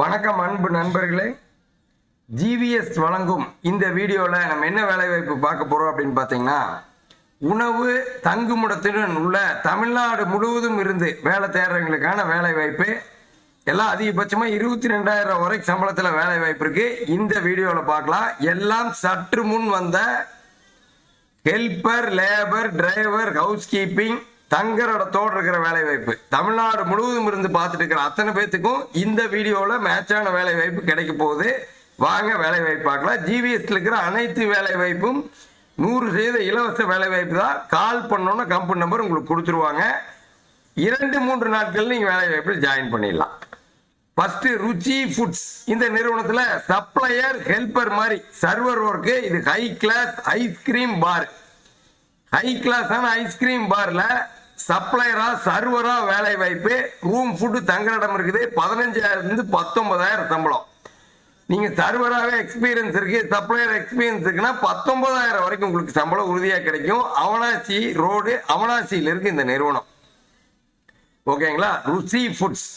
வணக்கம் அன்பு நண்பர்களே. ஜிவிஎஸ் வழங்கும் இந்த வீடியோவில் நம்ம என்ன வேலைவாய்ப்பு பார்க்க போகிறோம் அப்படின்னு பார்த்தீங்கன்னா உணவு தங்குமிடத்துடன் உள்ள தமிழ்நாடு முழுவதும் இருந்து வேலை தேடுறவங்களுக்கான வேலைவாய்ப்பு எல்லாம் அதிகபட்சமாக இருபத்தி ரெண்டாயிரம் வரைக்கும் சம்பளத்தில் வேலைவாய்ப்பு இருக்குது இந்த வீடியோவில் பார்க்கலாம். எல்லாம் சற்று முன் வந்த helper labour driver house keeping தங்குற இடத்தோடு இருக்கிற வேலை வாய்ப்பு தமிழ்நாடு முழுவதும் இருந்து பார்த்துட்டு இருக்கிற அத்தனை பேத்துக்கும் இந்த வீடியோவில் மேட்சான வேலை வாய்ப்பு கிடைக்க போகுது. வாங்க வேலை வாய்ப்பு பார்க்கலாம் ஜிவிஎஸ்ல இருக்கிற அனைத்து வேலை வாய்ப்பும் நூறு சதவீத இலவச வேலை வாய்ப்பு தான். கால் பண்ணோன்னா கம்பெனி நம்பர் உங்களுக்கு கொடுத்துருவாங்க. இரண்டு மூன்று நாட்கள் நீங்கள் வேலை வாய்ப்பில் ஜாயின் பண்ணிடலாம். ஃபஸ்ட்டு ருச்சி ஃபுட்ஸ் இந்த நிறுவனத்தில் சப்ளையர் ஹெல்பர் மாதிரி சர்வர் ஒர்க்கு இது high class ice cream bar high கிளாஸான ice cream பாரில் சப்ளையரா சர்வரா வேலை வாய்ப்பு ரூம் ஃபுட்டு தங்குற இடம் இருக்குது. பதினஞ்சாயிரம் இருந்து பத்தொன்பதாயிரம் சம்பளம். நீங்க சர்வராகவே எக்ஸ்பீரியன்ஸ் இருக்கு. சப்ளையர் எக்ஸ்பீரியன்ஸ் இருக்குன்னா பத்தொன்பதாயிரம் வரைக்கும் உங்களுக்கு சம்பளம் உறுதியா கிடைக்கும். அவனாசி ரோடு அவனாசியில் இருக்கு இந்த நிறுவனம். ஓகேங்களா? ருசி ஃபுட்ஸ்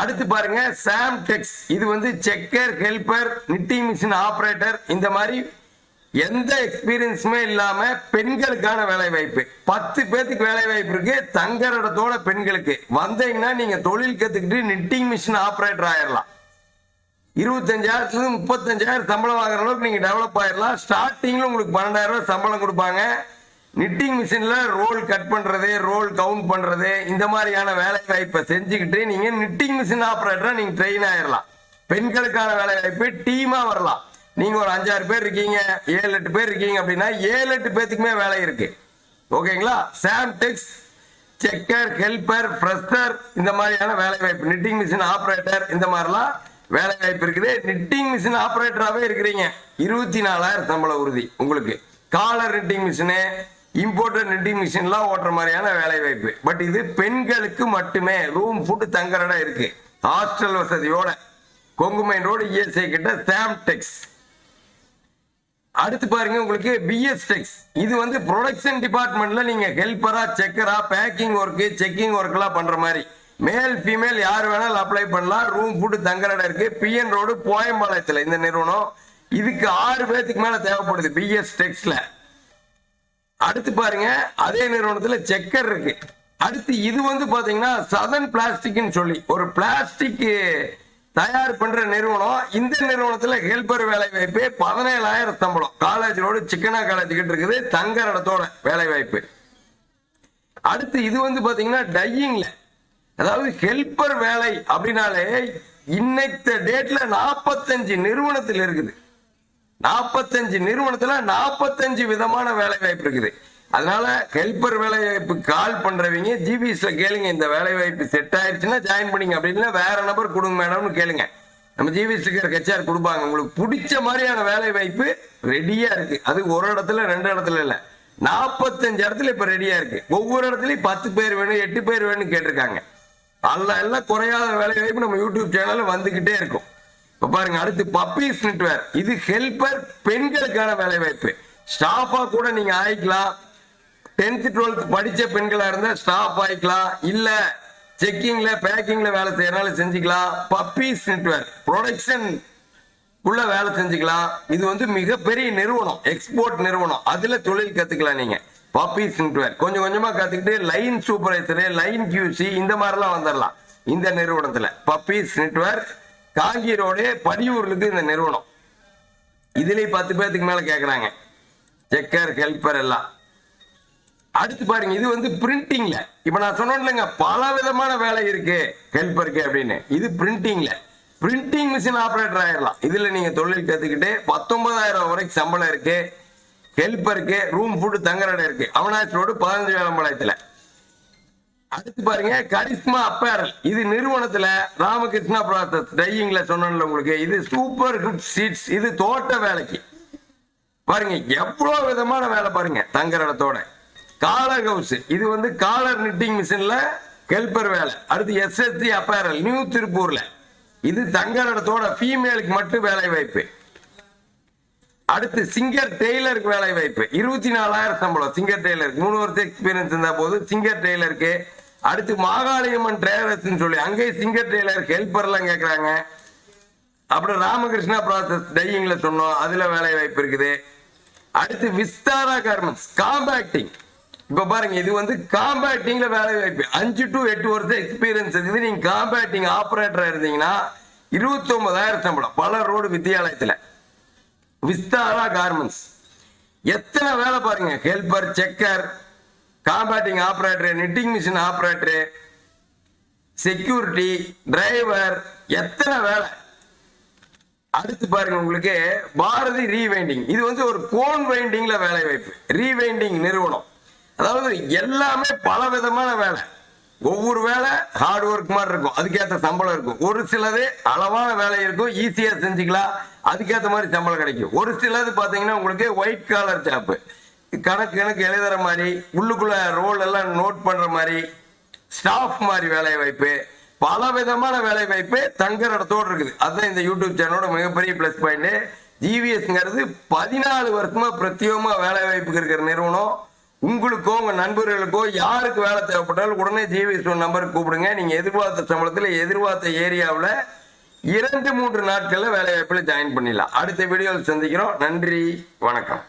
அடுத்து பாருங்க சாம் டெக்ஸ் இது வந்து checker helper knitting machine operator இந்த மாதிரி எந்த எக்ஸ்பீரியன்ஸுமே இல்லாம பெண்களுக்கான வேலை வாய்ப்பு பத்து பேத்துக்கு வேலை வாய்ப்பு இருக்கு தங்குற இடத்தோட பெண்களுக்கு. வந்தீங்கன்னா நீங்க தொழில் கத்துக்கிட்டு நிட்டிங் மிஷின் ஆப்ரேட்டர் ஆயிரலாம். இருபத்தஞ்சாயிரத்துல இருந்து முப்பத்தஞ்சாயிரம் சம்பளம் வாங்குற அளவுக்கு நீங்க டெவலப் ஆயிடலாம் ஸ்டார்டிங்ல உங்களுக்கு பன்னெண்டாயிரம் ரூபாய் சம்பளம் கொடுப்பாங்க. நிட்டிங் மிஷின்ல ரோல் கட் பண்றது ரோல் கவுண்ட் பண்றது இந்த மாதிரியான வேலை வாய்ப்பை செஞ்சுக்கிட்டு நீங்க நிட்டிங் மிஷின் ஆப்ரேட்டரா நீங்க ட்ரெயின் ஆயிடலாம் பெண்களுக்கான வேலை வாய்ப்பு டீமா வரலாம். நீங்க ஒரு அஞ்சாறு பேர் இருக்கீங்க ஏழு எட்டு பேர் இருக்கீங்க அப்படின்னா ஏழு எட்டு பேத்துக்குமே வேலை இருக்கு. ஓகேங்களா? சாம்டெக்ஸ் செக்கர் ஹெல்பர் ஃப்ரெஷர் இந்த மாதிரியான வேலை வாய்ப்பு. நிட்டிங் மிஷின் ஆப்ரேட்டர் இந்த மாதிரிலாம் வேலை வாய்ப்பு இருக்குது. நிட்டிங் மிஷின் ஆப்ரேட்டராகவே இருக்கிறீங்க. இருபத்தி நாலாயிரம் சம்பள உறுதி உங்களுக்கு. Collar knitting machine imported knitting மிஷின்லாம் ஓட்டுற மாதிரியான வேலை வாய்ப்பு. பட் இது பெண்களுக்கு மட்டுமே ரூம் ஃபுட்டு தங்குற இடம் இருக்கு. ஹாஸ்டல் வசதியோட கொங்குமைன் ரோடு இஎஸ்ஐ கிட்ட சாம்டெக்ஸ் அடுத்து பாருங்க உங்களுக்கு பிஎஸ் டெக்ஸ் இது வந்து ப்ரொடக்ஷன் டிபார்ட்மெண்ட்ல நீங்க ஹெல்ப்பரா செக்கரா பேக்கிங் ஒர்க்கு செக்கிங் ஒர்க்லாம் பண்ற மாதிரி. மேல் ஃபீமேல் யார் வேணாலும் அப்ளை பண்ணலாம். ரூம் ஃபுட்டு தங்குற இடம் இருக்கு. பிஎன் ரோடு போயம்பாளையத்தில் இந்த நிறுவனம். இதுக்கு ஆறு பேத்துக்கு மேல தேவைப்படுது பிஎஸ் டெக்ஸ்ல அடுத்து பாருங்க அதே நிறுவனத்துல செக்கர் இருக்கு. அடுத்து இது வந்து பாத்தீங்கன்னா சதன் பிளாஸ்டிக்னு சொல்லி. ஒரு பிளாஸ்டிக் தயார் பண்ற நிறுவனம் இந்த நிறுவனத்துல ஹெல்பர் வேலை வாய்ப்பு பதினேழாயிரம் சம்பளம். காலேஜ் ரோடு சிக்கனா காலேஜ் கிட்ட இருக்குது தங்குற இடத்தோட வேலை வாய்ப்பு அடுத்து இது வந்து பாத்தீங்கன்னா டையிங்ல அதாவது ஹெல்பர் வேலை அப்படின்னாலே இன்னைத்த டேட்ல நாற்பத்தஞ்சு நிறுவனத்தில் இருக்குது. நாற்பத்தஞ்சு நிறுவனத்துல நாற்பத்தஞ்சு விதமான வேலை வாய்ப்பு இருக்குது. அதனால ஹெல்பர் வேலை வாய்ப்பு கால் பண்றவங்க ஜிபிஎஸ்ல கேளுங்க இந்த வேலை வாய்ப்பு செட் ஆயிடுச்சுன்னா ஜாயின் பண்ணிங்க அப்படின்னா வேற நபர் கொடுங்க மேடம்னு கேளுங்க. நம்ம ஜிபிஎஸ் ஹெச்ஆர் கச்சார் கொடுப்பாங்க. உங்களுக்கு பிடிச்ச மாதிரியான வேலை வாய்ப்பு ரெடியா இருக்கு. அது ஒரு இடத்துல ரெண்டு இடத்துல இல்ல. நாற்பத்தஞ்சு இடத்துல இப்ப ரெடியா இருக்கு. ஒவ்வொரு இடத்துலயும் பத்து பேர் வேணும் எட்டு பேர் வேணும்னு கேட்டிருக்காங்க. அல்ல எல்லாம் குறையாத வேலை வாய்ப்பு நம்ம யூடியூப் சேனல்ல வந்துகிட்டே இருக்கும். இப்ப பாருங்க அடுத்து பப்பீஸ் நெட்வேர் இது ஹெல்பர் பெண்களுக்கான வேலை வாய்ப்பு ஸ்டாஃபா கூட நீங்க ஆயிக்கலாம். டென்த் டுவெல்த் படிச்ச பெண்களா இருந்தா ஸ்டாஃப் ஆயிக்கலாம் இல்ல செக்கிங்ல பேக்கிங்ல வேலை செய்யறனால செஞ்சுக்கலாம். பப்பீஸ் நெட்வேர் ப்ரொடக்ஷன் உள்ள வேலை செஞ்சுக்கலாம். இது வந்து மிகப்பெரிய நிறுவனம் எக்ஸ்போர்ட் நிறுவனம். அதுல தொழில் கத்துக்கலாம் நீங்க. பப்பீஸ் நெட்வேர் கொஞ்சம் கொஞ்சமா கத்துக்கிட்டு லைன் சூப்பர்வைசரு லைன் கியூசி இந்த மாதிரிலாம் வந்துடலாம் இந்த நிறுவனத்துல பப்பீஸ் நெட்வொர்க் காங்கி ரோடு பரியூர்லுக்கு இந்த நிறுவனம். இதுலயும் பத்து பேர்த்துக்கு மேல கேக்குறாங்க. செக்கர் ஹெல்பர் எல்லாம். அடுத்து பாருங்க இது வந்து பிரிண்டிங்ல இப்ப நான் சொன்னேன்லங்க பல விதமான வேலை இருக்கு. ஹெல்பருக்கு அப்படின்னு. இது பிரிண்டிங்ல பிரிண்டிங் மிஷின் ஆப்ரேட்டர் ஆயிடலாம் இதுல நீங்க தொழில் கத்துக்கிட்டு பத்தொன்பதாயிரம் வரைக்கும் சம்பளம் இருக்கு. ஹெல்பருக்கு ரூம் ஃபுட்டு தங்குற இடம் இருக்கு. அவனாசி ரோடு பதினஞ்சு வேலம்பாளையத்துல அடுத்து பாருங்க கரிஸ்மா அப்பேரல் இது நிறுவனத்துல ராமகிருஷ்ணா ப்ராசஸ் டையிங்ல சொன்னல உங்களுக்கு. இது சூப்பர் குட் சீட்ஸ் இது தோட்ட வேலைக்கு. பாருங்க எவ்வளவு விதமான வேலை பாருங்க தங்குற இடத்தோட காலர் ஹவுஸ் இது வந்து காலர் நிட்டிங் மிஷின்ல ஹெல்பர் வேலை. அடுத்து எஸ்எஸ்டி அப்பேரல் நியூ திருப்பூர்ல இது தங்கரடத்தோட இடத்தோட ஃபீமேலுக்கு மட்டும் வேலை வாய்ப்பு. அடுத்து சிங்கர் டெய்லருக்கு வேலை வாய்ப்பு. இருபத்தி நாலாயிரம் சம்பளம். சிங்கர் டெய்லருக்கு மூணு வருஷம் எக்ஸ்பீரியன்ஸ் இருந்தா போது சிங்கர் டெய்லருக்கு அடுத்து மாகாளியம்மன் டிரைவர்ஸ் சொல்லி அங்கேயும் சிங்கர் டெய்லர் ஹெல்பர்லாம் கேட்குறாங்க அப்புறம் ராமகிருஷ்ணா ப்ராசஸ் டையிங்ல சொன்னோம். அதுல வேலை வாய்ப்பு இருக்குது. அடுத்து விஸ்தாரா கார்மெண்ட்ஸ் காம்பேக்டிங் இப்ப பாருங்க இது வந்து காம்பேட்டிங்ல வேலை வாய்ப்பு. அஞ்சு டு எட்டு வருஷம் எக்ஸ்பீரியன்ஸ் இருக்குது நீங்க காம்பேட்டிங் ஆபரேட்டரா இருந்தீங்கன்னா இருபத்தி ஒன்பதாயிரம் சம்பளம். பல ரோடு வித்தியாலயத்துல. விஸ்தாரா கார்மெண்ட்ஸ் எத்தனை வேலை பாருங்க helper checker combating operator knitting machine operator security driver எத்தனை வேலை? அடுத்து பாருங்க உங்களுக்கு பாரதி ரீவைண்டிங் இது வந்து ஒரு கோன் வைண்டிங்ல வேலை வாய்ப்பு. ரீவைண்டிங் நிறுவனம். அதாவது எல்லாமே பல விதமான வேலை. ஒவ்வொரு வேலை ஹார்ட் ஒர்க் மாதிரி இருக்கும். அதுக்கேற்ற சம்பளம் இருக்கும். ஒரு சிலது அளவான வேலை இருக்கும். ஈஸியாக செஞ்சுக்கலாம். அதுக்கேற்ற மாதிரி சம்பளம் கிடைக்கும். ஒரு சிலது பார்த்தீங்கன்னா உங்களுக்கு ஒயிட் காலர் ஜாப்பு கணக்கு கணக்கு எழுதுற மாதிரி உள்ளுக்குள்ள ரோல் எல்லாம் நோட் பண்ற மாதிரி ஸ்டாஃப் மாதிரி வேலை வாய்ப்பு பல விதமான வேலை வாய்ப்பு தங்குற இடத்தோடு இருக்குது. அதுதான் இந்த யூடியூப் சேனலோட மிகப்பெரிய ப்ளஸ் பாயிண்ட் ஜிவிஎஸ்ங்கிறது பதினாலு வருஷமா பிரத்யேகமா வேலை வாய்ப்புக்கு இருக்கிற நிறுவனம். உங்களுக்கோ உங்க நண்பர்களுக்கோ யாருக்கு வேலை தேவைப்பட்டாலும் உடனே ஜிவிஎஸ் நம்பருக்கு கூப்பிடுங்க. நீங்க எதிர்பார்த்த சம்பளத்துல எதிர்பார்த்த ஏரியாவில் இரண்டு மூன்று நாட்கள்ல வேலை வாய்ப்புல ஜாயின் பண்ணிடலாம். அடுத்த வீடியோவில் சந்திக்கிறோம். நன்றி. வணக்கம்.